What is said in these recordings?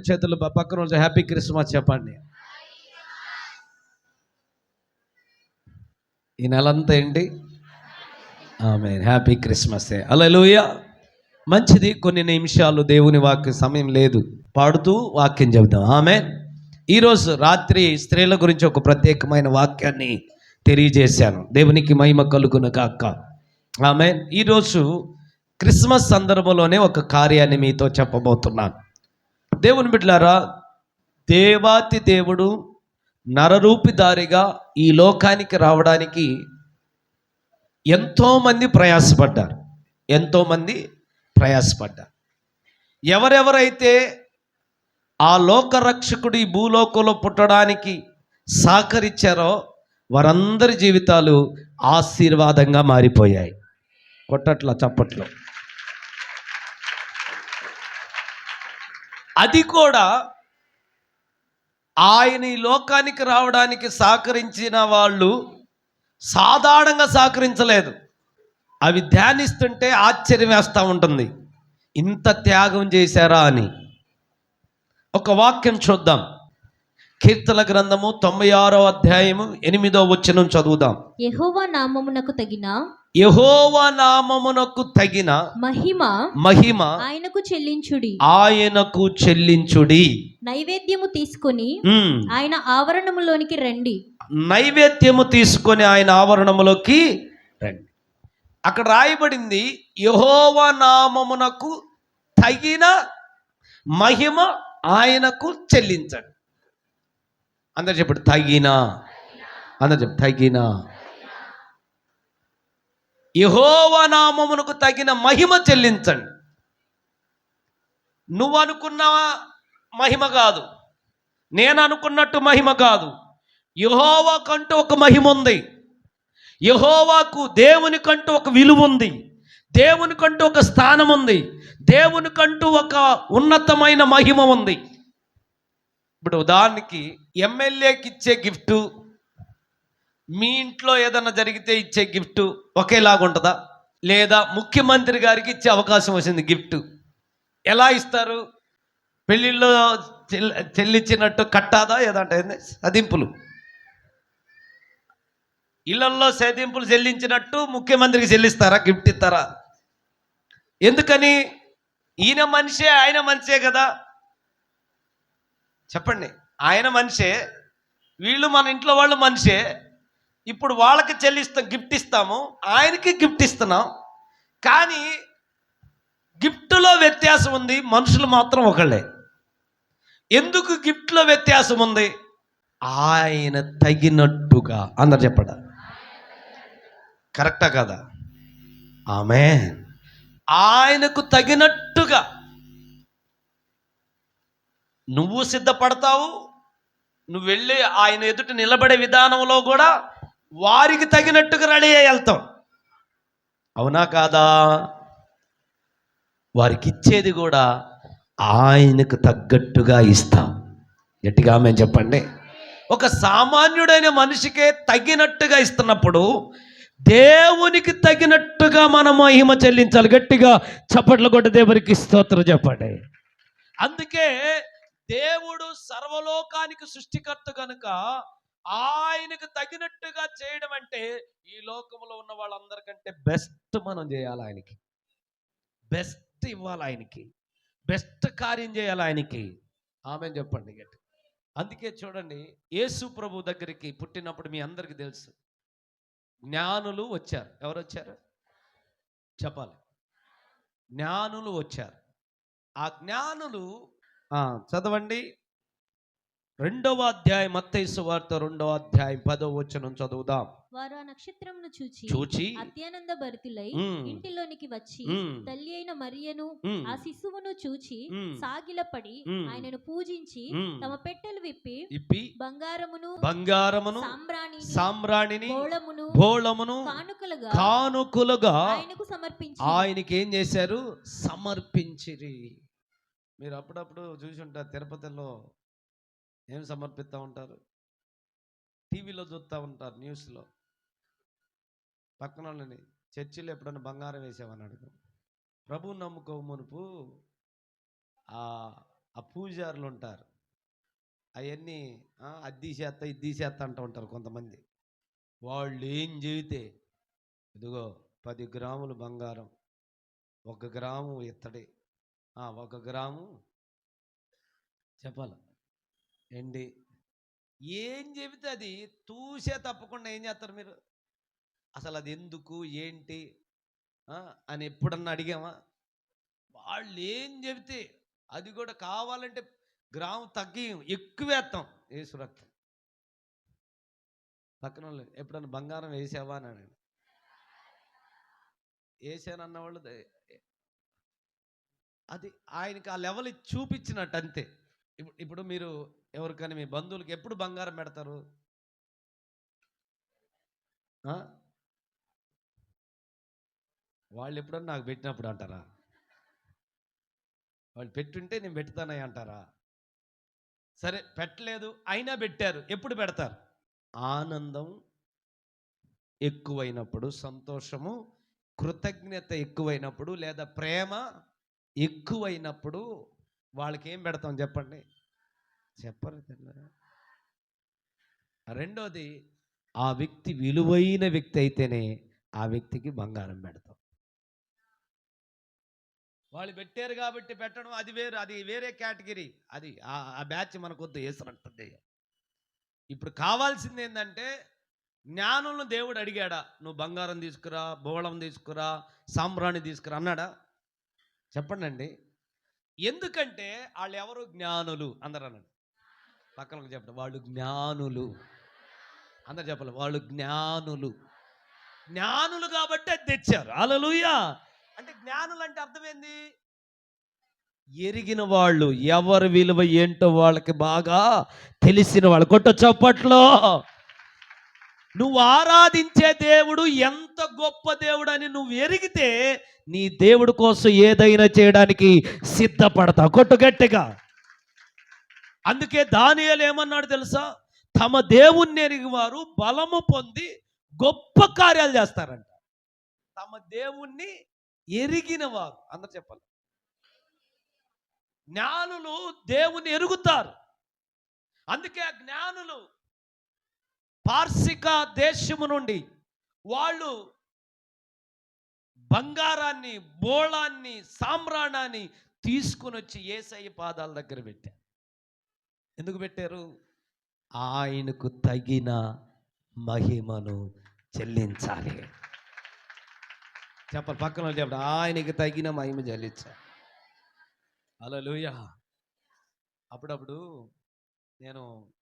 రెండు చేతులు పక్కన రోజు హ్యాపీ క్రిస్మస్ చెప్పండి. ఈ నెలంతా ఏంటి? ఆమె హ్యాపీ క్రిస్మస్ అలా లూయ మంచిది కొన్ని నిమిషాలు దేవుని వాక్య సమయం లేదు. పాడుతూ వాక్యం చెబుదాం ఆమె ఈరోజు రాత్రి స్త్రీల గురించి ఒక ప్రత్యేకమైన వాక్యాన్ని తెలియజేశాను. దేవునికి మహిమ కలుగున కాక ఆమె ఈరోజు క్రిస్మస్ సందర్భంలోనే ఒక కార్యాన్ని మీతో చెప్పబోతున్నాను. దేవుని బిడ్డలారా దేవాతి దేవుడు నరరూపిదారిగా ఈ లోకానికి రావడానికి ఎంతోమంది ప్రయాసపడ్డారు. ఎంతోమంది ప్రయాసపడ్డారు. ఎవరెవరైతే ఆ లోకరక్షకుడి భూలోకంలో పుట్టడానికి సహకరించారో వారందరి జీవితాలు ఆశీర్వాదంగా మారిపోయాయి. కొట్టట్ల చప్పట్లో. అది కూడా ఆయన ఈ లోకానికి రావడానికి సహకరించిన వాళ్ళు సాధారణంగా సహకరించలేదు. అవి ధ్యానిస్తుంటే ఆశ్చర్యం వేస్తూ ఉంటుంది. ఇంత త్యాగం చేశారా అని. ఒక వాక్యం చూద్దాం. కీర్తన గ్రంథము తొంభై ఆరో అధ్యాయము ఎనిమిదో వచనం చదువుదాం. యహోవా నామమునకు తగిన యహోవ నామమునకు తగిన మహిమ మహిమ ఆయనకు చెల్లించుడి. ఆయనకు చెల్లించుడి. నైవేద్యము తీసుకొని. ఆయన ఆవరణములోనికి రండి. నైవేద్యము తీసుకొని ఆయన ఆవరణములోకి రండి. అక్కడ రాయబడింది యహోవ నామమునకు తగిన మహిమ ఆయనకు చెల్లించండి. అందరు చెప్పండి తగిన. అందరు చెప్పు తగిన. యహోవ నామమునకు తగిన మహిమ చెల్లించండి. నువ్వు అనుకున్న మహిమ కాదు. నేను అనుకున్నట్టు మహిమ కాదు. యహోవాకంటూ ఒక మహిమ ఉంది. యహోవాకు దేవునికంటూ ఒక విలువ ఉంది. దేవునికంటూ ఒక స్థానం ఉంది. దేవునికంటూ ఒక ఉన్నతమైన మహిమ ఉంది. ఇప్పుడు ఉదాహరణకి ఎమ్మెల్యేకి ఇచ్చే గిఫ్టు మీ ఇంట్లో ఏదైనా జరిగితే ఇచ్చే గిఫ్ట్ ఒకేలాగా ఉంటుందా? లేదా ముఖ్యమంత్రి గారికి ఇచ్చే అవకాశం వచ్చింది గిఫ్ట్ ఎలా ఇస్తారు? పెళ్ళిళ్ళలో చెల్ చెల్లించినట్టు కట్టాదా? ఏదంటే సదింపులు. ఇళ్ళల్లో సదింపులు చెల్లించినట్టు ముఖ్యమంత్రికి చెల్లిస్తారా? గిఫ్ట్ ఇస్తారా? ఎందుకని? ఈయన మనిషే ఆయన మనిషే కదా? చెప్పండి. ఆయన మనిషే వీళ్ళు మన ఇంట్లో వాళ్ళు మనిషే ఇప్పుడు వాళ్ళకి చెల్లిస్తాం గిఫ్ట్ ఇస్తాము ఆయనకి గిఫ్ట్ ఇస్తున్నాం. కానీ గిఫ్ట్లో వ్యత్యాసం ఉంది మనుషులు మాత్రం ఒకళ్ళే. ఎందుకు గిఫ్ట్లో వ్యత్యాసం ఉంది? ఆయన తగినట్టుగా. అందరు చెప్పడా. కరెక్టా కదా? ఆమె ఆయనకు తగినట్టుగా. నువ్వు సిద్ధపడతావు నువ్వు వెళ్ళి ఆయన ఎదుట నిలబడే విధానంలో కూడా వారికి తగినట్టుగా రెడీ అయ్యి వెళ్తాం. అవునా కాదా? వారికి ఇచ్చేది కూడా ఆయనకు తగ్గట్టుగా ఇస్తాం. గట్టిగా మేము చెప్పండి. ఒక సామాన్యుడైన మనిషికే తగినట్టుగా ఇస్తున్నప్పుడు దేవునికి తగినట్టుగా మనం మహిమ చెల్లించాలి. గట్టిగా చప్పట్లు కొట్ట దేవునికి స్తోత్రం చెప్పండి. అందుకే దేవుడు సర్వలోకానికి సృష్టికర్త కనుక ఆయనకు తగినట్టుగా చేయడం అంటే ఈ లోకంలో ఉన్న వాళ్ళందరికంటే బెస్ట్ మనం చేయాలి ఆయనకి. బెస్ట్ ఇవ్వాలి ఆయనకి. బెస్ట్ కార్యం చేయాలి ఆయనకి. ఆమె చెప్పండి గట్టి. అందుకే చూడండి యేసు ప్రభు దగ్గరికి పుట్టినప్పుడు మీ అందరికీ తెలుసు. జ్ఞానులు వచ్చారు. ఎవరు వచ్చారు? చెప్పాలి. జ్ఞానులు వచ్చారు. ఆ జ్ఞానులు చదవండి. రెండవ అధ్యాయం మత్తయి వార్త రెండవ అధ్యాయం పదవ వచనం చదువుదాం. వారు ఆ నక్షత్రమును చూచి చూచి అత్యానంద భరితులై ఇంటిలోనికి వచ్చి తల్లి అయిన మరియను ఆ శిశువును చూచి సాగిలపడి ఆయనను పూజించి. తమ పెట్టెలు విప్పి ఇప్పి బంగారమును బంగారమును సాంబ్రాణిని సామ్రాణిని బోళమును భోళమును కానుకలుగా కానుకలుగా ఆయనకు సమర్పించి ఆయనకి ఏం చేశారు? సమర్పించిరి. మీరు అప్పుడప్పుడు చూసి ఉంటారు తిరుపతిలో ఏం సమర్పిస్తూ ఉంటారు? టీవీలో చూస్తూ ఉంటారు న్యూస్లో. పక్కన వాళ్ళని చర్చిలో ఎప్పుడైనా బంగారం వేసామని అడుగు ప్రభు నమ్ముకో మునుపు. ఆ ఆ పూజారులు ఉంటారు. అవన్నీ అది తీసేస్తా ఇది తీసేస్తా అంటూ ఉంటారు కొంతమంది. వాళ్ళు ఏం చెబితే ఇదిగో పది గ్రాములు బంగారం ఒక గ్రాము ఇత్తడి. ఒక గ్రాము చెప్పాలి. ఏంటి? ఏం చెబితే అది తూసే తప్పకుండా ఏం చేస్తారు మీరు? అసలు అది ఎందుకు ఏంటి అని ఎప్పుడన్నా అడిగామా వాళ్ళు ఏం చెబితే అది కూడా కావాలంటే గ్రామం తగ్గి ఎక్కువేస్తాం వేసు రక్తం పక్కన వాళ్ళు ఎప్పుడన్నా బంగారం వేసావా అని అడిగాను. వేసానన్న వాళ్ళు అది ఆయనకి ఆ లెవెల్ చూపించినట్టు అంతే ఇప్పుడు ఇప్పుడు మీరు ఎవరికైనా మీ బంధువులకి ఎప్పుడు బంగారం పెడతారు? వాళ్ళు ఎప్పుడన్నా నాకు పెట్టినప్పుడు అంటారా? వాళ్ళు పెట్టుంటే నేను పెడతానని అంటారా? సరే పెట్టలేదు అయినా పెట్టారు ఎప్పుడు పెడతారు? ఆనందం ఎక్కువైనప్పుడు సంతోషము కృతజ్ఞత ఎక్కువైనప్పుడు లేదా ప్రేమ ఎక్కువైనప్పుడు వాళ్ళకి ఏం పెడతాం చెప్పండి? చెప్పరు తెల్లరా? రెండోది ఆ వ్యక్తి విలువైన వ్యక్తి అయితేనే ఆ వ్యక్తికి బంగారం పెడతాం. వాళ్ళు పెట్టారు కాబట్టి పెట్టడం అది వేరు అది వేరే కేటగిరీ. అది ఆ- ఆ బ్యాచ్ మనకొద్దు వేసినట్టుంది ఇప్పుడు కావాల్సింది ఏంటంటే జ్ఞానంలో దేవుడు అడిగాడా నువ్వు బంగారం తీసుకురా బోళం తీసుకురా సాంబ్రాణి తీసుకురా అన్నాడా? చెప్పండి ఎందుకంటే వాళ్ళు ఎవరు జ్ఞానులు? అందరు అనండి. పక్కన చెప్పండి. వాళ్ళు జ్ఞానులు. అందరు చెప్పాలి. వాళ్ళు జ్ఞానులు. జ్ఞానులు కాబట్టి అది తెచ్చారు. అలలుయా అంటే జ్ఞానులు అంటే అర్థమైంది? ఎరిగిన వాళ్ళు ఎవరి విలువ ఏంటో వాళ్ళకి బాగా తెలిసిన వాళ్ళు. కొట్ట చప్పట్లో. నువ్వు ఆరాధించే దేవుడు ఎంత గొప్ప దేవుడు అని నువ్వు ఎరిగితే నీ దేవుడు కోసం ఏదైనా చేయడానికి సిద్ధపడతావు. కొట్టుగట్టిగా అందుకే దానియాలు ఏమన్నాడు తెలుసా? తమ దేవుణ్ణి ఎరిగి వారు బలము పొంది గొప్ప కార్యాలు చేస్తారంట. తమ దేవుణ్ణి ఎరిగిన వారు అందరు చెప్పాలి. జ్ఞానులు దేవుని ఎరుగుతారు. అందుకే ఆ జ్ఞానులు పార్సిక దేశము నుండి వాళ్ళు బంగారాన్ని బోళాన్ని సామ్రాణాన్ని తీసుకుని వచ్చి ఏసఐ పాదాల దగ్గర పెట్టారు. ఎందుకు పెట్టారు? ఆయనకు తగిన మహిమను చెల్లించాలి. చెప్పాలి పక్కన వాళ్ళు చెప్పండి. ఆయనకి తగిన మహిమ చెల్లించాలి. హల్లెలూయా. అప్పుడప్పుడు నేను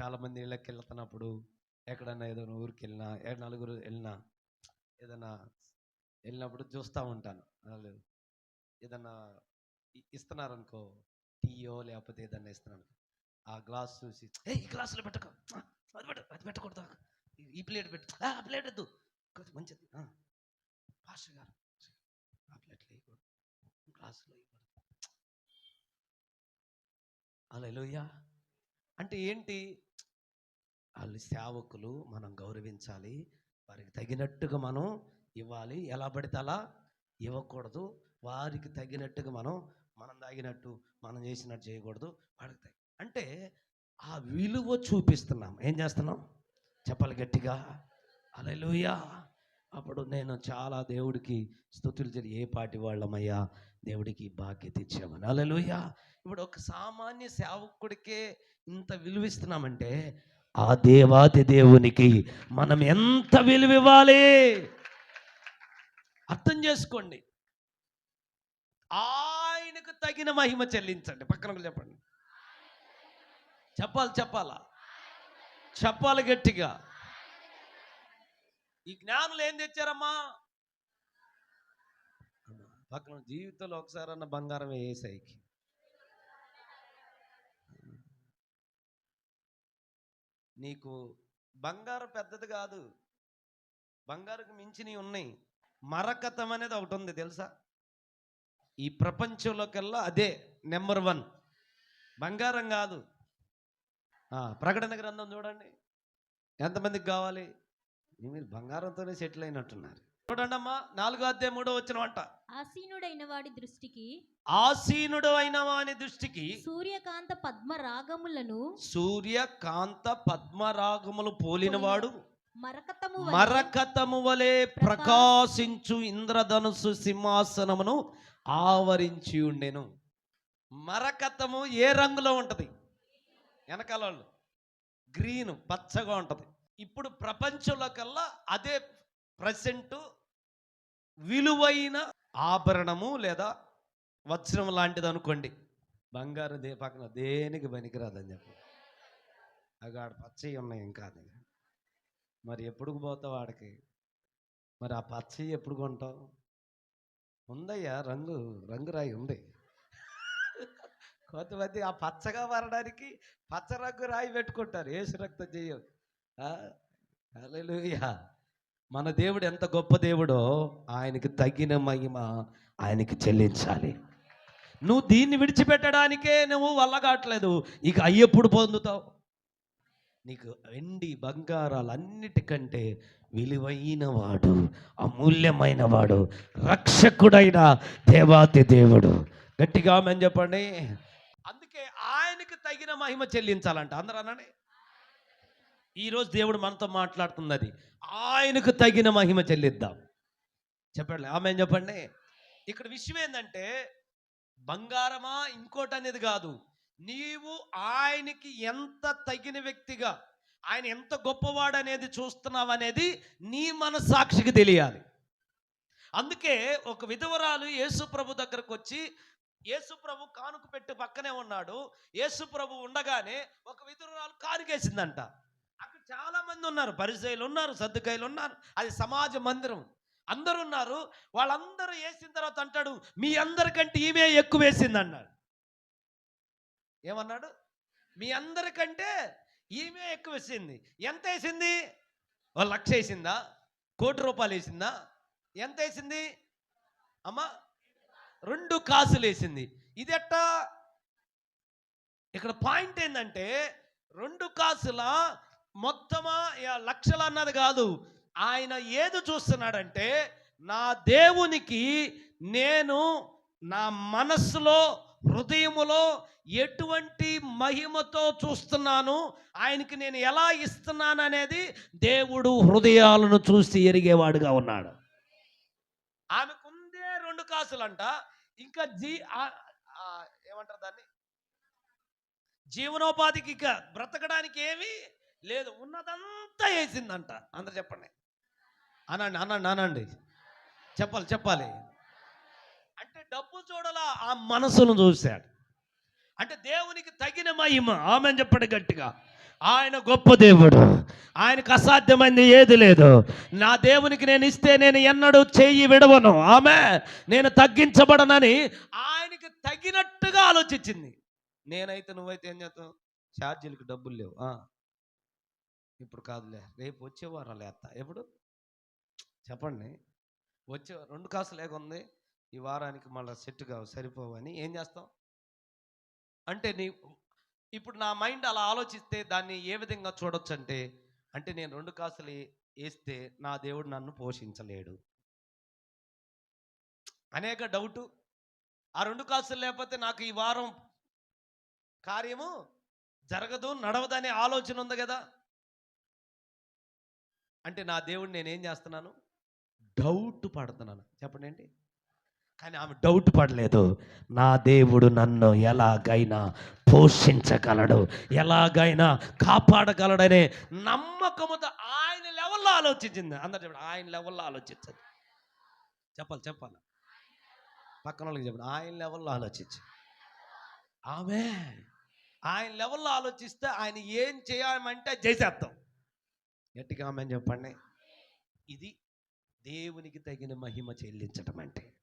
చాలామంది ఇళ్ళకి వెళ్తున్నప్పుడు ఎక్కడన్నా ఏదైనా ఊరికి వెళ్ళినా ఏ నలుగురు వెళ్ళినా ఏదైనా వెళ్ళినప్పుడు చూస్తూ ఉంటాను. వాళ్ళు ఏదన్నా ఇస్తున్నారనుకో టీయో లేకపోతే ఏదన్నా ఇస్తున్నాను ఆ గ్లాస్ చూసి ఏ ఈ గ్లాసులో పెట్టక. అది పెట్ట అది పెట్టకూడదు. ఈ- ప్లేట్ పెట్టు. ఆ ప్లేట్ వద్దు. మంచిది. పాస్టర్ గారు ఆ ప్లేట్లో వేయకూడదు. గ్లాసులో వేయకూడదు. అలా అంటే ఏంటి? వాళ్ళు సేవకులు మనం గౌరవించాలి. వారికి తగినట్టుగా మనం ఇవ్వాలి. ఎలా పడితే అలా ఇవ్వకూడదు. వారికి తగినట్టుగా మనం మనం తాగినట్టు మనం చేసినట్టు చేయకూడదు. వాడికి తగి అంటే ఆ విలువ చూపిస్తున్నాం. ఏం చేస్తున్నాం? చెప్పాలి గట్టిగా. అలెలుయా అప్పుడు నేను చాలా దేవుడికి స్థుతులు జరిగి ఏ పాటి వాళ్ళమయ్యా? దేవుడికి బాధ్యత ఇచ్చామని అలెలుయా ఇప్పుడు ఒక సామాన్య సేవకుడికే ఇంత విలువిస్తున్నామంటే ఆ దేవాది దేవునికి మనం ఎంత విలువ ఇవ్వాలి అర్థం చేసుకోండి. ఆయనకు తగిన మహిమ చెల్లించండి. పక్కన చెప్పండి. చెప్పాలి చెప్పాలా? చెప్పాలి గట్టిగా. ఈ జ్ఞానులు ఏం తెచ్చారమ్మా? పక్కన జీవితంలో ఒకసారి అన్న బంగారం వేసాయికి నీకు బంగారం పెద్దది కాదు బంగారుకు మించినవి ఉన్నాయి. మరకతం అనేది ఒకటి ఉంది తెలుసా? ఈ ప్రపంచంలోకెల్లా అదే నెంబర్ వన్. బంగారం కాదు ప్రకటన గ్రంథం చూడండి. ఎంతమందికి కావాలి? మీరు బంగారంతోనే సెటిల్ అయినట్టున్నారు. చూడండి అమ్మా నాలుగో అధ్యాయం మూడో వచ్చిన వంట. ఆసీనుడైన వాడి దృష్టికి ఆసీనుడు అయిన వాని దృష్టికి సూర్యకాంత పద్మ రాగములను సూర్యకాంత పద్మరాగములు పోలినవాడు మరకతము మరకతము వలె ప్రకాశించు ఇంద్రధనుసు సింహాసనమును ఆవరించి ఉండెను. మరకతము ఏ రంగులో ఉంటది? వెనకాల వాళ్ళు. గ్రీన్ పచ్చగా ఉంటుంది. ఇప్పుడు ప్రపంచంలో కల్లా అదే ప్రజెంట్ విలువైన ఆభరణము లేదా వజ్రం లాంటిది అనుకోండి. బంగారు దే పక్కన దేనికి పనికిరాదని చెప్పి. అగాడు పచ్చవి ఉన్నాయి ఇంకా. అది మరి ఎప్పుడు పోతావు వాడికి మరి ఆ పచ్చయి ఎప్పుడు కొంటావు? ఉందయ్యా రంగు రంగు రాయి ఉంది. కొంతమంది ఆ పచ్చగా మారడానికి పచ్చ రంగు రాయి పెట్టుకుంటారు. ఏసు రక్తం చేయవు హల్లెలూయా. మన దేవుడు ఎంత గొప్ప దేవుడో ఆయనకి తగిన మహిమ ఆయనకి చెల్లించాలి. నువ్వు దీన్ని విడిచిపెట్టడానికే నువ్వు వల్లగాట్లేదు. ఇక అయ్యెప్పుడు పొందుతావు? నీకు వెండి బంగారాలు అన్నిటికంటే విలువైన వాడు అమూల్యమైన వాడు రక్షకుడైన దేవాతి దేవుడు. గట్టిగా మేము చెప్పండి. అందుకే ఆయనకు తగిన మహిమ చెల్లించాలంట. అందరూ అనండి. ఈరోజు దేవుడు మనతో మాట్లాడుతున్నది. ఆయనకు తగిన మహిమ చెల్లిద్దాం. చెప్పండి ఆమె చెప్పండి. ఇక్కడ విషయం ఏంటంటే బంగారమా ఇంకోటి అనేది కాదు. నీవు ఆయనకి ఎంత తగిన వ్యక్తిగా ఆయన ఎంత గొప్పవాడు అనేది చూస్తున్నావు అనేది నీ మనస్సాక్షికి తెలియాలి. అందుకే ఒక విధవరాలు యేసు ప్రభు దగ్గరకు వచ్చి యేసుప్రభు కానుక పెట్టి పక్కనే ఉన్నాడు. యేసుప్రభు ఉండగానే ఒక విధవరాలు కానుకేసిందంట అక్కడ చాలా మంది ఉన్నారు. పరిచయలు ఉన్నారు సర్దుకాయలు ఉన్నారు. అది సమాజ మందిరం. అందరూ ఉన్నారు. వాళ్ళందరూ వేసిన తర్వాత అంటాడు మీ అందరికంటే ఈమె ఎక్కువ వేసింది అన్నాడు ఏమన్నాడు? మీ అందరికంటే ఈమె ఎక్కువ వేసింది. ఎంత వేసింది? లక్ష వేసిందా? కోటి రూపాయలు వేసిందా? ఎంత వేసింది? అమ్మా రెండు కాసులు వేసింది. ఇది ఇక్కడ పాయింట్ ఏంటంటే రెండు కాసుల మొత్తమా యా లక్షలు అన్నది కాదు. ఆయన ఏది చూస్తున్నాడంటే నా దేవునికి నేను నా మనస్సులో హృదయములో ఎటువంటి మహిమతో చూస్తున్నాను ఆయనకి నేను ఎలా ఇస్తున్నాను అనేది దేవుడు హృదయాలను చూసి ఎరిగేవాడుగా ఉన్నాడు. ఆమె కాసులంట ఇంకా జీ ఏమంటారు దాన్ని? జీవనోపాధికి ఇక బ్రతకడానికి ఏమీ లేదు. ఉన్నదంతా వేసిందంట. అందరు చెప్పండి. అనండి అనండి అనండి. చెప్పాలి చెప్పాలి. అంటే డబ్బు చూడలా ఆ మనసును చూశాడు. అంటే దేవునికి తగిన మహిమ. ఆమె చెప్పండి గట్టిగా. ఆయన గొప్ప దేవుడు. ఆయనకు అసాధ్యమైంది ఏది లేదు. నా దేవునికి నేను ఇస్తే నేను ఎన్నడూ చెయ్యి విడవను. ఆమె నేను తగ్గించబడనని ఆయనకి తగినట్టుగా ఆలోచించింది. నేనైతే నువ్వైతే ఏం చేస్తావు? ఛార్జీలకు డబ్బులు లేవు. ఇప్పుడు కాదులే. రేపు వచ్చేవారం లేస్తా ఎప్పుడు? చెప్పండి. వచ్చే రెండు కాసు లేకుంది. ఈ వారానికి మళ్ళీ సెట్ కావు సరిపోవని ఏం చేస్తాం అంటే నీ ఇప్పుడు నా మైండ్ అలా ఆలోచిస్తే దాన్ని ఏ విధంగా చూడొచ్చు అంటే అంటే నేను రెండు కాసులు వేస్తే నా దేవుడు నన్ను పోషించలేడు. అనేక డౌటు. ఆ రెండు కాసులు లేకపోతే నాకు ఈ వారం కార్యము జరగదు నడవదనే ఆలోచన ఉంది కదా. అంటే నా దేవుడు నేనేం చేస్తున్నాను? డౌట్ పడుతున్నాను. చెప్పండి ఏంటి? కానీ ఆమె డౌట్ పడలేదు. నా దేవుడు నన్ను ఎలాగైనా పోషించగలడు. ఎలాగైనా కాపాడగలడనే నమ్మకముతో ఆయన లెవెల్లో ఆలోచించింది. అందరు చెప్పండి ఆయన లెవెల్లో ఆలోచించండి చెప్పాలి చెప్పాలి. పక్కన వాళ్ళకి చెప్పండి ఆయన లెవెల్లో ఆలోచించి ఆమె ఆయన లెవెల్లో ఆలోచిస్తే ఆయన ఏం చేయాలంటే చేసేస్తాం. గట్టిగా ఆమె చెప్పండి. ఇది దేవునికి తగిన మహిమ చెల్లించటం అంటే.